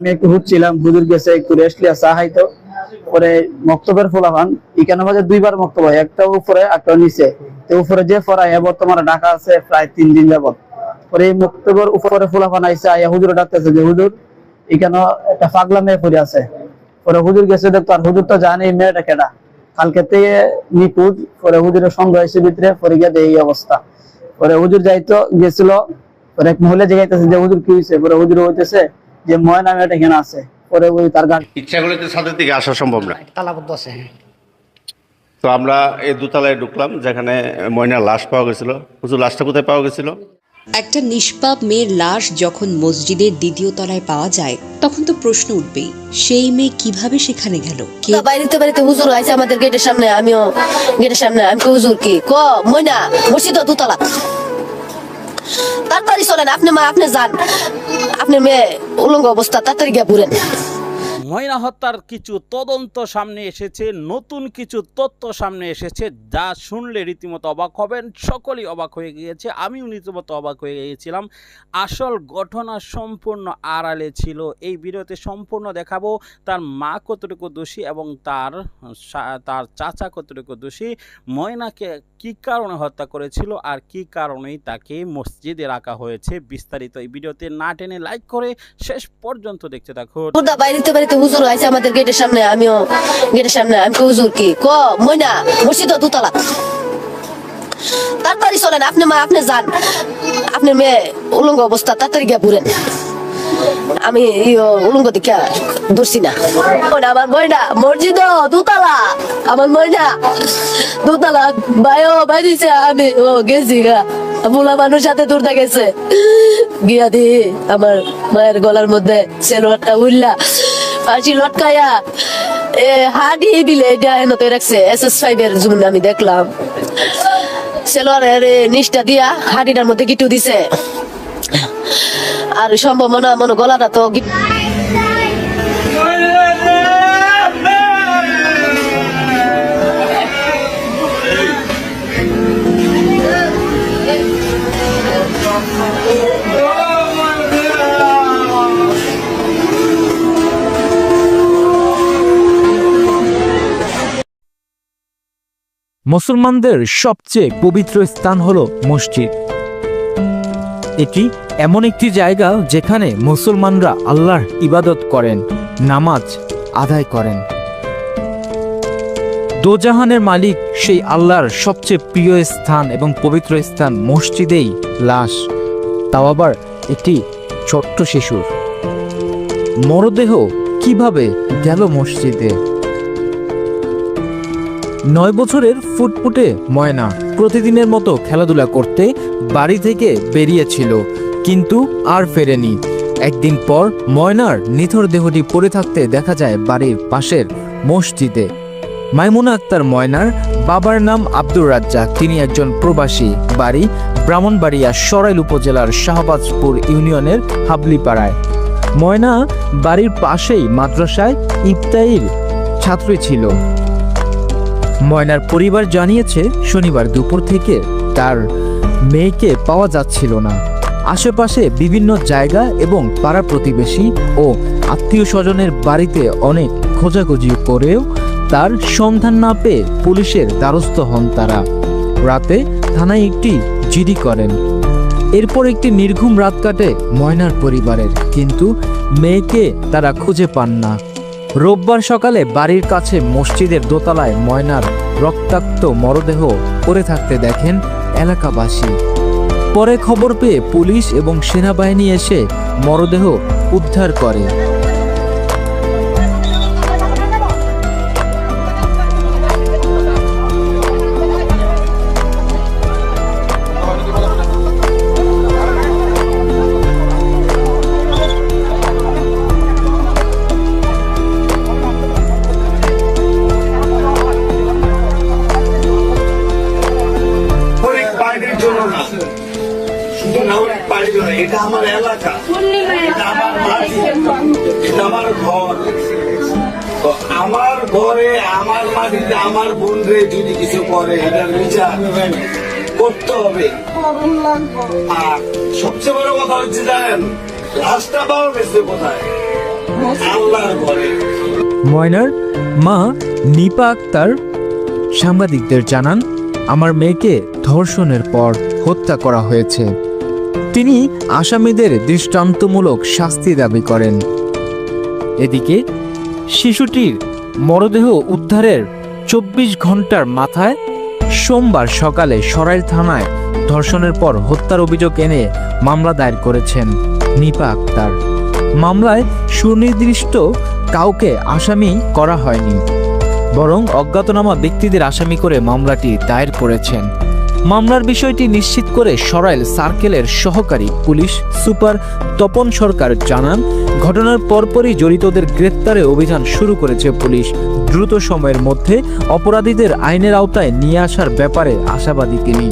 আমি একটু হুচ্ছিলাম হুজুর গেছে, একটু রেস্ট লিয়া চা খাইতো। পরে মক্তবের ফোলাফান এখানে মাঝে দুইবার মক্তব হয়, একটা উপরে, একটা নিচে। উপরে যে ফরাই বর্তমানে ঢাকা আছে প্রায় তিন দিন যাবত পরে এই মক্তবের উপরে ফোলাফান আইসে আইয়া হুজুর ডাকতেছে যে, হুজুর, এখানে একটা পাগলা মেয়ে পড়ে আছে। পরে হুজুর গেছে দেখতো আর হুজুর তো জানে এই মেয়েটা কেডা। কালকে থেকে নিপুজ পরে হুজুরের সন্দেহ হয়েছে ভিতরে, পরে গিয়ে এই অবস্থা। পরে হুজুর যাইতো, গেছিল, পরে এক মহিলা জিগাইতেছে যে, হুজুর, কি হয়েছে পরে হুজুর হইতেছে যে ময়না মেয়েটা এখানে আছে পরে ওই তার গান ইচ্ছা করলে তো ছাদের দিকে আসা সম্ভব না। তালাবদ্ধ আছে হ্যাঁ। তো আমরা এই দোতলায় ঢুকলাম যেখানে ময়নার লাশ পাওয়া গেছিল। হুজুর লাশটা কোথায় পাওয়া গেছিল? একটা নিষ্পাপ মেয়ের লাশ যখন মসজিদের দ্বিতীয় তলায় পাওয়া যায় তখন তো প্রশ্ন উঠবেই সেই মেয়ে কীভাবে সেখানে গেল? বাড়িতে বাড়িতে হুজুর আছে আমাদের গেটের সামনে আমিও গেটের সামনে আমি হুজুর কি? ক ময়না তো দুতলা। তাড়াতাড়ি চলেন আপনি মা আপনি যান। আপনি মেয়ে উলঙ্গ অবস্থা তাড়াতাড়ি গিয়ে পুরেন ময়না হত্যার কিছু তদন্ত সামনে এসেছে, নতুন কিছু তথ্য সামনে এসেছে, যা শুনলে রীতিমতো অবাক হবেন। সকলেই অবাক হয়ে গিয়েছে, আমিও রীতিমতো অবাক হয়ে গিয়েছিলাম। আসল ঘটনা সম্পূর্ণ আড়ালে ছিল। এই ভিডিওতে সম্পূর্ণ দেখাবো তার মা কতটুকু দোষী এবং তার তার চাচা কতটুকু দোষী, ময়নাকে কি কারণে হত্যা করেছিল আর কি কারণেই তাকে মসজিদে রাখা হয়েছে বিস্তারিত এই ভিডিওতে না টেনে লাইক করে শেষ পর্যন্ত দেখতে থাকুন। হুজুর আছে আমাদের গেটের সামনে, আমিও গেটের সামনে, আমি হুজুর কি? ক বসি তো দুতলা। তাড়াতাড়ি চলেন, আপনি মা, আপনি যান। আপনি মেয়ে, উলঙ্গ অবস্থা, তাড়াতাড়ি গিয়ে পুরেন আমি উলঙ্গ দিকে ধরছি না। আমার ময়না, মসজিদ দুতলা। আমার ময়না, দুতলা ভাইও বাইরেছে, আমি, ও, গেছি গা। বুলা মানুষ সাথে দূরটা গেছে। গিয়া দি, আমার মায়ের গলার মধ্যে সেলোয়ারটা উল্লা পাশি লটকায়া, এ হাডি দিলে এটা হেনতে রাখছে এস এস ফাইভ এর জুম আমি দেখলাম। সেলোয়ারের নিষ্ঠা দিয়া হাডিটার মধ্যে গিটু দিছে। আর সম্ভাবনা মনে গলাটা তো মুসলমানদের সবচেয়ে পবিত্র স্থান হলো মসজিদ। এটি এমন একটি জায়গা যেখানে মুসলমানরা আল্লাহর ইবাদত করেন, নামাজ আদায় করেন। দোজাহানের মালিক সেই আল্লাহর সবচেয়ে প্রিয় স্থান এবং পবিত্র স্থান মসজিদেই লাশ। তাও আবার একটি ছোট্ট শিশুর। মরদেহ কীভাবে গেল মসজিদে? নয় বছরের ফুটফুটে ময়না প্রতিদিনের মতো খেলাধুলা করতে বাড়ি থেকে বেরিয়েছিল, কিন্তু আর ফেরেনি। একদিন পর ময়নার নিথর দেহটি পড়ে থাকতে দেখা যায় বাড়ির পাশের মসজিদে। মাইমুনা আক্তার ময়নার বাবার নাম আব্দুর রাজ্জাক, তিনি একজন প্রবাসী বাড়ি ব্রাহ্মণবাড়িয়া সরাইল উপজেলার শাহবাজপুর ইউনিয়নের হাবলিপাড়ায়। ময়না বাড়ির পাশেই মাদ্রাসায় ইফতাইর ছাত্রী ছিল। ময়নার পরিবার জানিয়েছে, শনিবার দুপুর থেকে তার মেয়েকে পাওয়া যাচ্ছিল না। আশেপাশে বিভিন্ন জায়গা এবং পাড়া প্রতিবেশী ও আত্মীয় স্বজনের বাড়িতে অনেক খোঁজাখুঁজি করেও তার সন্ধান না পেয়ে পুলিশের দ্বারস্থ হন তারা। রাতে থানায় একটি জিডি করেন। এরপর একটি নির্ঘুম রাত কাটে ময়নার পরিবারের, কিন্তু মেয়েকে তারা খুঁজে পান না। রোববার সকালে বাড়ির কাছে মসজিদের দোতলায় ময়নার রক্তাক্ত মরদেহ পড়ে থাকতে দেখেন এলাকাবাসী। পরে খবর পেয়ে পুলিশ এবং সেনাবাহিনী এসে মরদেহ উদ্ধার করে। আমার ঘর, আমার মাটিতে, আমার বোনরে যদি কিছু করে, এটার বিচার করতে হবে। আর সবচেয়ে বড় কথা হচ্ছে, জানেন, লাশটা পাওয়া গেছে কোথায়? আল্লাহর ঘরে। ময়নার মা নিপা আক্তার সাংবাদিকদের জানান, আমার মেয়েকে ধর্ষণের পর হত্যা করা হয়েছে। তিনি আসামিদের দৃষ্টান্তমূলক শাস্তি দাবি করেন। এদিকে, শিশুটির মরদেহ উদ্ধারের চব্বিশ ঘণ্টার মাথায় সোমবার সকালে সরাইল থানায় ধর্ষণের পর হত্যার অভিযোগ এনে মামলা দায়ের করেছেন নিপা আক্তার। মামলায় সুনির্দিষ্ট কাউকে আসামি করা হয়নি, বরং অজ্ঞাতনামা ব্যক্তিদের আসামি করে মামলাটি দায়ের করেছেন। মামলার বিষয়টি নিশ্চিত করে সরাইল সার্কেলের সহকারী পুলিশ সুপার তপন সরকার জানান, ঘটনার পরপরই জড়িতদের গ্রেপ্তারে অভিযান শুরু করেছে পুলিশ। দ্রুত সময়ের মধ্যে অপরাধীদের আইনের আওতায় নিয়ে আসার ব্যাপারে আশাবাদী তিনি।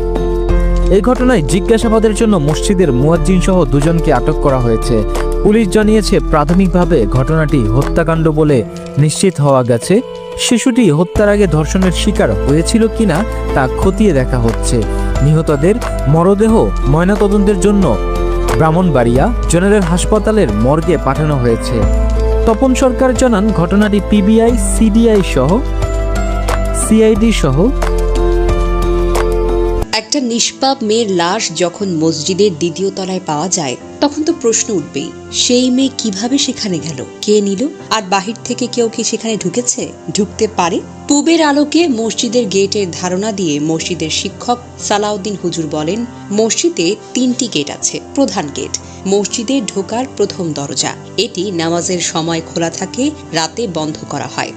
এই ঘটনায় জিজ্ঞাসাবাদের জন্য মসজিদের মুয়াজ্জিন সহ দুজনকে আটক করা হয়েছে। পুলিশ জানিয়েছে, প্রাথমিকভাবে ঘটনাটি হত্যাকাণ্ড বলে নিশ্চিত হওয়া গেছে। শিশুটি হত্যার আগে ধর্ষণের শিকার হয়েছিল কিনা তা খতিয়ে দেখা হচ্ছে। নিহতদের মরদেহ ময়নাতদন্তের জন্য ব্রাহ্মণবাড়িয়া জেনারেল হাসপাতালের মর্গে পাঠানো হয়েছে। তপন সরকার জানান, ঘটনাটি পিবিআই সিডিআই সহ, সিআইডি সহ একটা নিষ্পাপ মেয়ের লাশ যখন মসজিদের দ্বিতীয় তলায় পাওয়া যায়, তখন তো প্রশ্ন উঠবেই, সেই মেয়ে কীভাবে সেখানে গেল? কে নিল? আর বাহির থেকে কেউ কি সেখানে ঢুকেছে? ঢুকতে পারে? পূবের আলোকে মসজিদের গেটের ধারণা দিয়ে মসজিদের শিক্ষক সালাউদ্দিন হুজুর বলেন, মসজিদে তিনটি গেট আছে, প্রধান গেট। মসজিদে ঢোকার প্রথম দরজা। এটি নামাজের সময় খোলা থাকে, রাতে বন্ধ করা হয়।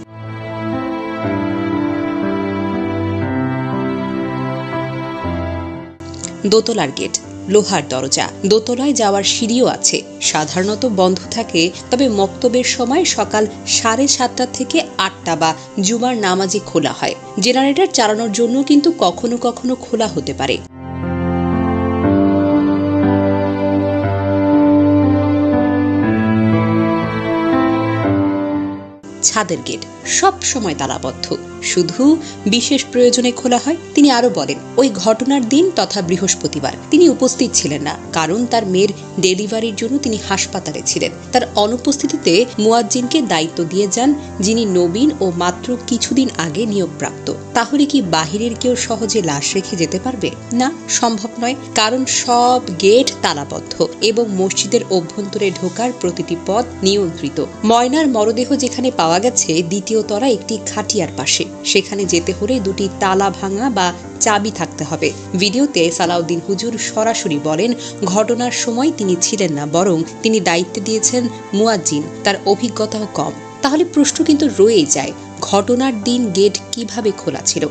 দোতলার গেট, লোহার দরজা। দোতলায় যাওয়ার সিঁড়িও আছে। সাধারণত বন্ধ থাকে, তবে মক্তবের সময় সকাল সাড়ে সাতটা থেকে আটটা বা জুমার নামাজে খোলা হয়। জেনারেটর চালানোর জন্য কিন্তু কখনো কখনো খোলা হতে পারে। ছাদের গেট সব সময় তালাবদ্ধ। শুধু বিশেষ প্রয়োজনে খোলা হয়, তিনি আরও বলেন, ওই ঘটনার দিন তথা বৃহস্পতিবার তিনি উপস্থিত ছিলেন না, কারণ তার মেয়ের ডেলিভারির জন্য তিনি হাসপাতালে ছিলেন। তার অনুপস্থিতিতে মুয়াজ্জিনকে দায়িত্ব দিয়ে যান, যিনি নবীন ও মাত্র কিছুদিন আগে নিয়োগপ্রাপ্ত। তাহলে কি বাহিরের কেউ সহজে লাশ রেখে যেতে পারবে? না, সম্ভব নয়, কারণ সব গেট তালাবদ্ধ এবং মসজিদের অভ্যন্তরে ঢোকার প্রতিটি পথ নিয়ন্ত্রিত। ময়নার মরদেহ যেখানে পাওয়া গেছে দ্বিতীয় তলা একটি খাটিয়ার পাশে। সেখানে যেতে হলে দুটি তালা ভাঙা বা চাবি থাকতে হবে। ভিডিওতে সালাউদ্দিন হুজুর সরাসরি বলেন, ঘটনার সময় তিনি ছিলেন না, বরং তিনি দায়িত্ব দিয়েছেন মুয়াজ্জিন। তার অভিজ্ঞতাও কম। তাহলে প্রশ্ন কিন্তু রয়েই যায়, ঘটনার দিন গেট কীভাবে খোলা ছিল?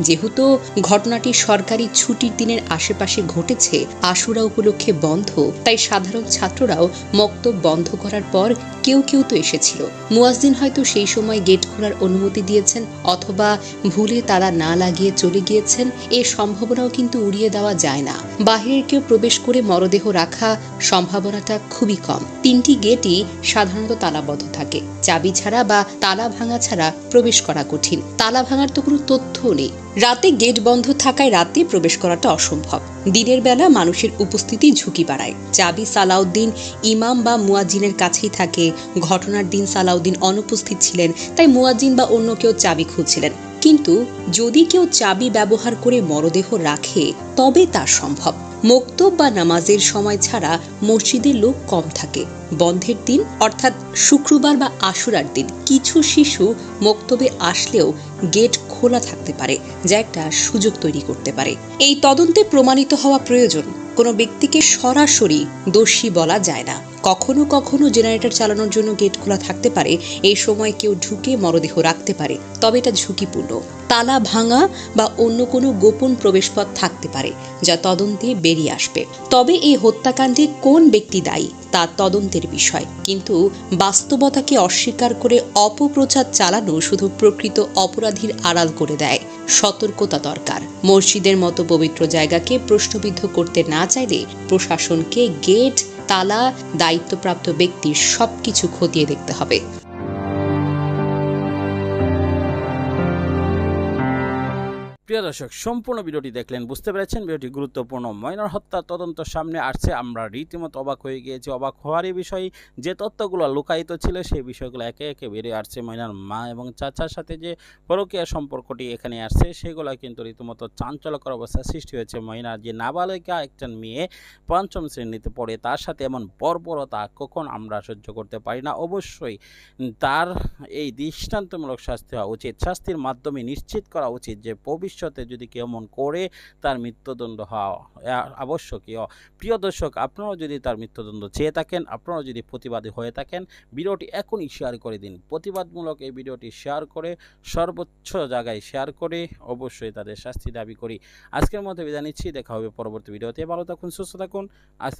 যেহেতু ঘটনাটি সরকারি ছুটির দিনের আশেপাশে ঘটেছে, আশুরা উপলক্ষে বন্ধ, তাই সাধারণ ছাত্ররাও মক্তব বন্ধ করার পর কেউ কেউ তো এসেছিল। মুয়াজ্জিন হয়তো সেই সময় গেট খোলার অনুমতি দিয়েছেন অথবা ভুলে তারা না লাগিয়ে চলে গিয়েছেন, এ সম্ভাবনাও কিন্তু উড়িয়ে দেওয়া যায় না। বাহিরের কেউ প্রবেশ করে মরদেহ রাখা সম্ভাবনাটা খুবই কম। তিনটি গেটই সাধারণত তালাবদ্ধ থাকে। চাবি ছাড়া বা তালা ভাঙা ছাড়া প্রবেশ করা কঠিন। তালা ভাঙার তো কোনো তথ্য নেই। রাতে গেট বন্ধ থাকায় রাতে প্রবেশ করাটা অসম্ভব। দিনের বেলা মানুষের উপস্থিতি ঝুঁকি বাড়ায়। চাবি সালাউদ্দিন, ইমাম বা মুয়াজিনের কাছেই থাকে। ঘটনার দিন সালাউদ্দিন অনুপস্থিত ছিলেন, তাই মুয়াজিন বা অন্য কেউ চাবি খুঁজছিলেন। কিন্তু যদি কেউ চাবি ব্যবহার করে মরদেহ রাখে, তবে তা সম্ভব। মোক্তব বা নামাজের সময় ছাড়া মসজিদে লোক কম থাকে। বন্ধের দিন, অর্থাৎ শুক্রবার বা আশুরার দিন, কিছু শিশু মোক্তবে আসলেও গেট খোলা থাকতে পারে, যা একটা সুযোগ তৈরি করতে পারে। এই তদন্তে প্রমাণিত হওয়া প্রয়োজন। কোনো ব্যক্তিকে সরাসরি দোষী বলা যায় না। কখনো কখনো জেনারেটর চালানোর জন্য গেট খোলা থাকতে পারে। এই সময় কেউ ঢুকে মরদেহ রাখতে পারে, তবে এটা ঝুঁকিপূর্ণ। তালা ভাঙা বা অন্য কোনো গোপন প্রবেশপথ থাকতে পারে, যা তদন্তে বেরিয়ে আসবে। তবে এই হত্যাকাণ্ডে কোন ব্যক্তি দায়ী, তা তদন্তের বিষয়। কিন্তু বাস্তবতাকে অস্বীকার করে অপপ্রচার চালানো শুধু প্রকৃত অপরাধীর আড়াল করে দেয়। সতর্কতা দরকার। মসজিদের মতো পবিত্র জায়গাকে প্রশ্নবিদ্ধ করতে না চাইলে প্রশাসনকে গেট তালা দায়িত্বপ্রাপ্ত ব্যক্তির সবকিছু খতিয়ে দেখতে হবে। প্রিয় দর্শক, সম্পূর্ণ ভিডিওটি দেখলেন, বুঝতে পেরেছেন? ভিডিওটি গুরুত্বপূর্ণ, ময়নার হত্যার তদন্ত সামনে আসছে। আমরা রীতিমতো অবাক হয়ে গিয়েছি। অবাক হওয়ারই বিষয় যে তথ্যগুলো লুকায়িত ছিল, সেই বিষয়গুলো একে একে বেরিয়ে আসছে ময়নার মা এবং চাচার সাথে যে পরকীয়া সম্পর্কটি এখানে আসছে, সেগুলো কিন্তু রীতিমতো চাঞ্চল্যকর অবস্থা সৃষ্টি হয়েছে। ময়নার যে নাবালিকা একজন মেয়ে পঞ্চম শ্রেণীতে পড়ে, তার সাথে এমন বর্বরতা কখন আমরা সহ্য করতে পারি না? অবশ্যই তার এই দৃষ্টান্তমূলক শাস্তি হওয়া উচিত। শাস্তির মাধ্যমে নিশ্চিত করা উচিত যে ভবিষ্যতে যদি কেউ এমন করে তার মৃত্যুদণ্ড হওয়া আবশ্যকীয়। প্রিয় দর্শক, আপনারাও যদি তার মৃত্যুদণ্ড চেয়ে থাকেন, আপনারাও যদি প্রতিবাদী হয়ে থাকেন, ভিডিওটি এখনই শেয়ার করে দিন। প্রতিবাদমূলক এই ভিডিওটি শেয়ার করে, সর্বোচ্চ জায়গায় শেয়ার করে অবশ্যই তাদের শাস্তি দাবি করি। আজকের মধ্যে বিদায় নিচ্ছি, দেখা হবে পরবর্তী ভিডিওতে। ভালো থাকুন, সুস্থ থাকুন। আজ